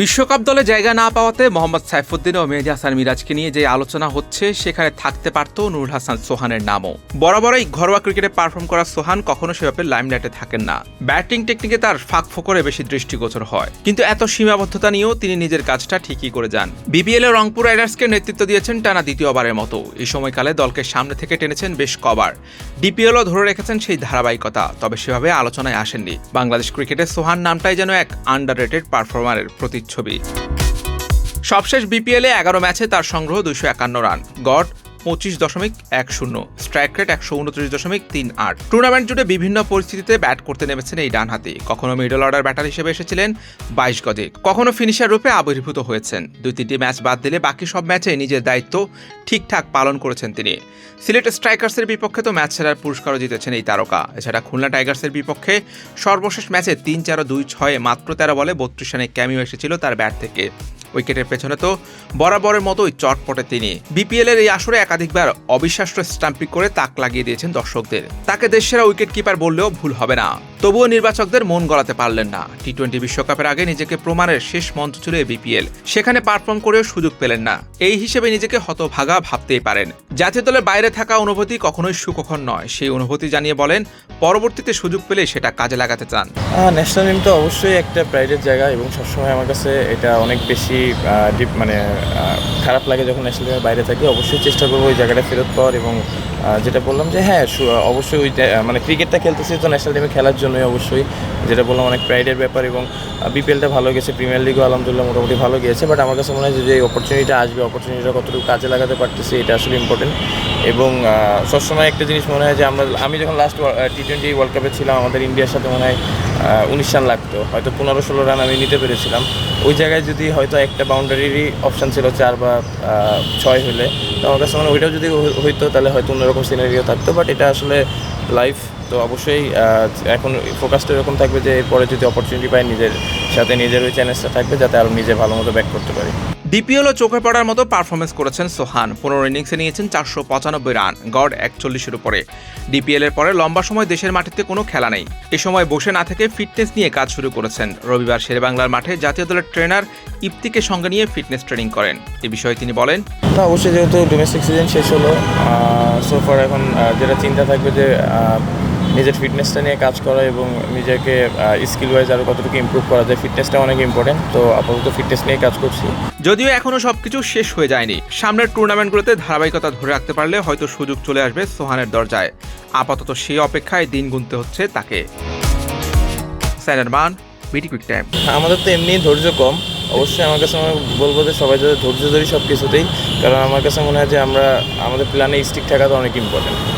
বিশ্বকাপ দলে জায়গা না পাওয়াতে মোহাম্মদ সাইফুদ্দিন ও মেহেদি হাসান মিরাজকে নিয়ে যে আলোচনা হচ্ছে, সেখানে থাকতে পারত নুরুল হাসান সোহানের নামও। বরাবরই ঘরোয়া ক্রিকেটে পারফর্ম করা সোহান কখনো সেভাবে লাইমলাইটে থাকেন না। ব্যাটিং টেকনিকে তার ফাঁক ফোকরে বেশি দৃষ্টিগোচর হয়। কিন্তু এত সীমাবদ্ধতা নিয়েও তিনি নিজের কাজটা ঠিকই করে যান। বিপিএল এ রংপুর রাইডার্সকে নেতৃত্ব দিয়েছেন টানা দ্বিতীয়বারের মতো। এই সময়কালে দলকে সামনে থেকে টেনেছেন বেশ কবার। ডিপিএলও ধরে রেখেছেন সেই ধারাবাহিকতা, তবে সেভাবে আলোচনায় আসেননি। বাংলাদেশ ক্রিকেটে সোহান নামটাই যেন এক আন্ডার রেটেড পারফর্মারের প্রতিচ্ছবি সবশেষ বিপিএলে এগারো ম্যাচে তার সংগ্রহ দুশো একান্ন রান। গড় পঁচিশ দশমিক এক শূন্য, স্ট্রাইক রেট একশো উনত্রিশ দশমিক তিন আট। টুর্নামেন্ট জুড়ে বিভিন্ন পরিস্থিতিতে ব্যাট করতে নেমেছেন এই ডানহাতি। কখনো মিডল অর্ডার ব্যাটার হিসেবে এসেছিলেন বাইশ গজে। কখনো ফিনিশার রূপে আবির্ভূত হয়েছেন। দুই তিনটি ম্যাচ বাদ দিলে বাকি সব ম্যাচে নিজের দায়িত্ব ঠিকঠাক পালন করেছেন তিনি। সিলেট স্ট্রাইকার্সের বিপক্ষে তো ম্যাচ সেরার পুরস্কারও জিতেছেন এই তারকা। এছাড়া খুলনা টাইগার্সের বিপক্ষে সর্বশেষ ম্যাচে তিন চার দুই ছয়ে মাত্র তেরো বলে বত্রিশ রানে ক্যামিও এসেছিল তার ব্যাট থেকে। উইকেটের পেছনে তো বরাবরের মতোই চটপটে তিনি। বিপিএলের এই আসরে একাধিকবার অবিশ্বাস্য স্টাম্পিং করে তাক লাগিয়ে দিয়েছেন দর্শকদের। তাকে দেশসেরা উইকেট কিপার বললেও ভুল হবে না। তবুও নির্বাচকদের মন গলাতে পারলেন না। টি টোয়েন্টি বিশ্বকাপের আগে নিজেকে প্রমাণের শেষ মঞ্চ ছিল বিপিএল সেখানে পারফর্ম করেও সুযোগ পেলেন না। এই হিসেবে নিজেকে হতভাগা ভাবতেই পারেন। জাতীয় দলের বাইরে থাকা অনুভূতি কখনোই সুখকর নয়। সেই অনুভূতি জানিয়ে বলেন, পরবর্তীতে সুযোগ পেলে সেটা কাজে লাগাতে চান। ন্যাশনাল টিম তো অবশ্যই একটা প্রাইডের জায়গা এবং সবসময় আমার কাছে এটা অনেক বেশি মানে খারাপ লাগে যখন ন্যাশনাল টিমের বাইরে থাকি। অবশ্যই চেষ্টা করব ওই জায়গাটা ফেরত পাওয়ার এবং যেটা বললাম যে হ্যাঁ অবশ্যই ওই মানে ক্রিকেটটা খেলতেছি তো ন্যাশনাল টিমে খেলার জন্যই অবশ্যই, যেটা বললাম অনেক প্রাইডের ব্যাপার এবং বিপিএলটা ভালো গেছে প্রিমিয়ার লিগও আলহামদুলিল্লাহ মোটামুটি ভালো গিয়েছে বাট আমার কাছে মনে হয় যে যে অপরচুনিটিটা আসবে অপরচুনিটিটা কতটুকু কাজে লাগাতে পারতেছি, এটা আসলে ইম্পর্টেন্ট এবং সবসময় একটা জিনিস মনে হয় যে, আমরা, আমি যখন লাস্ট টি টোয়েন্টি ওয়ার্ল্ড কাপে ছিলাম, আমাদের ইন্ডিয়ার সাথে মনে হয় উনিশ রান লাগতো, হয়তো পনেরো ষোলো রান আমি নিতে পেরেছিলাম, ওই জায়গায় যদি হয়তো একটা বাউন্ডারিরই অপশান ছিল চার বা ছয় হলে, তো আমার কাছে মনে হয় ওইটাও যদি হই- হইতো, তাহলে হয়তো অন্যরকম সিনারিও থাকতো বাট এটা আসলে লাইফ তো অবশ্যই এখন ফোকাসটা এরকম থাকবে যে এরপরে যদি অপরচুনিটি পাই নিজের সাথে নিজের ওই চ্যালেঞ্জটা থাকবে যাতে আরও নিজে ভালো মতো ব্যাক করতে পারি। ডিপিএল ও চোখে পড়ার মতো পারফরমেন্স করেছেন সোহান। পনেরো ইনিংসে নিয়েছেন চারশো পঁচানব্বই রান গড় একচল্লিশের উপরে। ডিপিএল এর পরে লম্বা সময় দেশের মাটিতে কোনো খেলা নেই। এ সময় বসে না থেকে ফিটনেস নিয়ে কাজ শুরু করেছেন। রবিবার শেরেবাংলার মাঠে জাতীয় দলের ট্রেনার ইপ্তিকে সঙ্গে নিয়ে ফিটনেস ট্রেনিং করেন। এ বিষয়ে তিনি বলেন না অবশ্যই যেহেতু ডোমেস্টিক সিজন শেষ হলো সোফার এখন যেটা চিন্তা থাকবে যে নিজের ফিটনেসটা নিয়ে কাজ করা এবং নিজেকে স্কিল ওয়াইজ আরও কতটুকু ইমপ্রুভ করা যায় ফিটনেসটা অনেক ইম্পর্টেন্ট তো আপাতত ফিটনেস নিয়ে কাজ করছি। যদিও এখনও সবকিছু শেষ হয়ে যায়নি। সামনের টুর্নামেন্টগুলোতে ধারাবাহিকতা ধরে রাখতে পারলে হয়তো সুযোগ চলে আসবে সোহানের দরজায়। আপাতত সেই অপেক্ষায় দিন গুনতে হচ্ছে তাকে। স্যানের মান বিটি কুইক টাইম আমাদের তো এমনি ধৈর্য কম। অবশ্যই আমার কাছে আমি বলব যে সবাই যাতে ধৈর্য ধরি সব কিছুতেই কারণ আমার কাছে মনে হয় যে আমরা আমাদের প্ল্যানে স্টিক থাকা তো অনেক ইম্পর্টেন্ট